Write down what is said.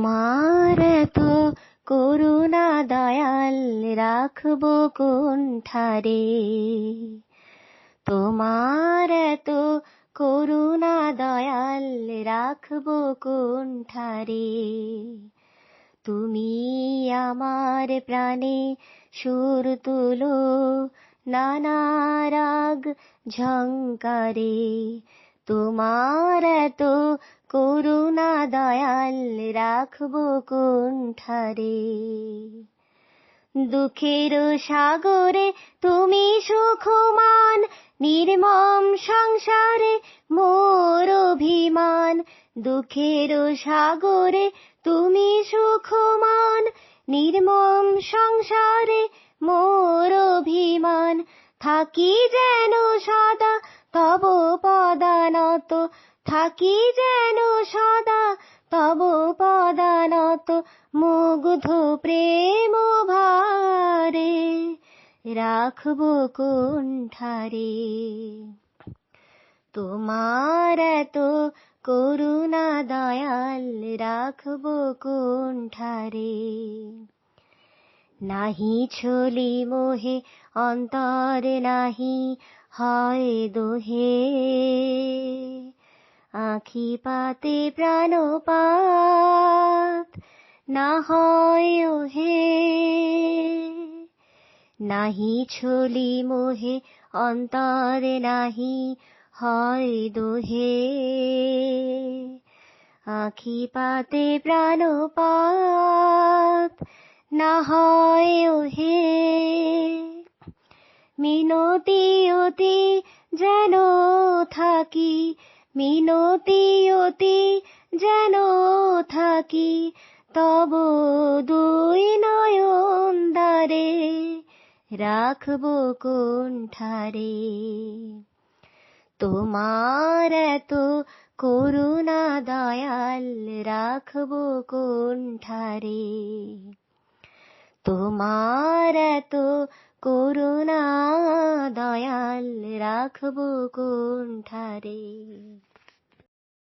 তোমার তো করুণা দয়াল রাখব কোণঠারে। তোমার তো করুণা দয়াল রাখব কোণঠারে। তুমি আমার প্রাণে সুর তুলো, নানা রাগ ঝঙ্কারে। তোমার তো করুণা দয়াল রাখব কোণঠারে। দুঃখের সাগরে তুমি সুখমান, নির্মম সংসারে মোর অভিমান। দুঃখের সাগরে তুমি সুখমান, নির্মম সংসারে মোর অভিমান। থাকি যেন সদা তব পদানত থাকি যেন সদা, তব পদানত মুগ্ধ প্রেম ভারে। রাখব কোণঠারে। তোমার তো করুণা দয়াল রাখব কোণঠারে। নাহি ছলি মোহে অন্তর নাহি হয় দোহে। আখি পাতে প্রাণপাত না হয় হে নাহি ছলি মোহে, অন্তর নাহি হয় দোহে। আখি পাতে প্রাণপাত না হয় হে মিনতি অতি যেন থাকি, মিনতি অতি যেন থাকি, তব দুই নয়ন দ্বারে রাখব কোণঠারে। তোমার এত করুণা দয়াল রাখব কোণঠারে। তোমার এত করুণা দয়াল রাখব কোন কোণঠারে।